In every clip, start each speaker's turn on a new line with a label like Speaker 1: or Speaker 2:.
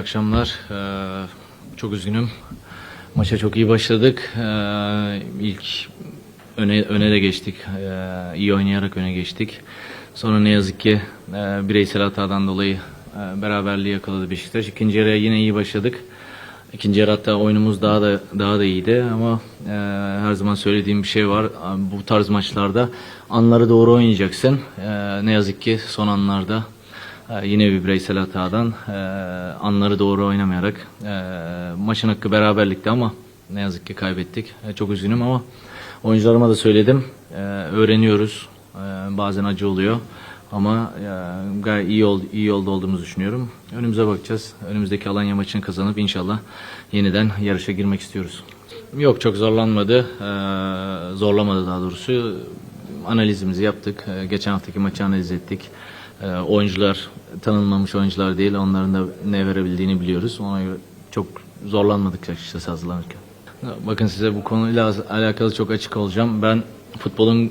Speaker 1: akşamlar. Ee, çok üzgünüm. Maça çok iyi başladık. Ee, ilk öne, öne de geçtik. Ee, iyi oynayarak öne geçtik. Sonra ne yazık ki e, bireysel hatadan dolayı e, beraberliği yakaladı Beşiktaş. İkinci yarıya yine iyi başladık. İkinci yarı hatta oyunumuz daha da daha da iyiydi ama e, her zaman söylediğim bir şey var. Bu tarz maçlarda anları doğru oynayacaksın. E, ne yazık ki son anlarda Yine bir bireysel hatadan e, anları doğru oynamayarak e, maçın hakkı beraberlikti ama ne yazık ki kaybettik. E, çok üzgünüm ama oyuncularıma da söyledim. E, öğreniyoruz. E, bazen acı oluyor ama e, gayet iyi yol iyi yolda olduğumuzu düşünüyorum. Önümüze bakacağız. Önümüzdeki Alanya maçını kazanıp inşallah yeniden yarışa girmek istiyoruz. Yok çok zorlanmadı. E, zorlamadı daha doğrusu. Analizimizi yaptık. E, geçen haftaki maçı analiz ettik. E, oyuncular tanınmamış oyuncular değil. Onların da ne verebildiğini biliyoruz. Ona göre çok zorlanmadık açıkçası hazırlanırken. Bakın size bu konuyla alakalı çok açık olacağım. Ben futbolun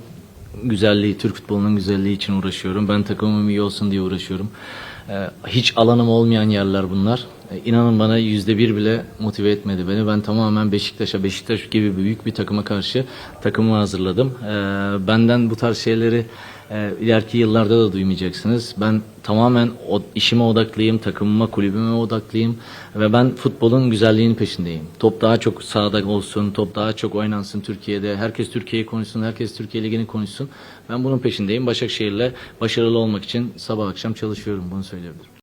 Speaker 1: güzelliği, Türk futbolunun güzelliği için uğraşıyorum. Ben takımım iyi olsun diye uğraşıyorum. Ee, hiç alanım olmayan yerler bunlar. Ee, inanın bana yüzde bir bile motive etmedi beni. Ben tamamen Beşiktaş'a, Beşiktaş gibi büyük bir takıma karşı takımı hazırladım. Ee, benden bu tarz şeyleri e, ileriki yıllarda da duymayacaksınız. Ben tamamen işime odaklıyım, takımıma, kulübüme odaklıyım ve ben futbolun güzelliğinin peşindeyim. Top daha çok sahada olsun, top daha çok oynansın Türkiye'de. Herkes Türkiye'yi konuşsun, herkes Türkiye Ligi'ni konuşsun. Ben bunun peşindeyim. Başakşehir'le başarılı olmak için sabah akşam çalışıyorum, bunu söyleyebilirim.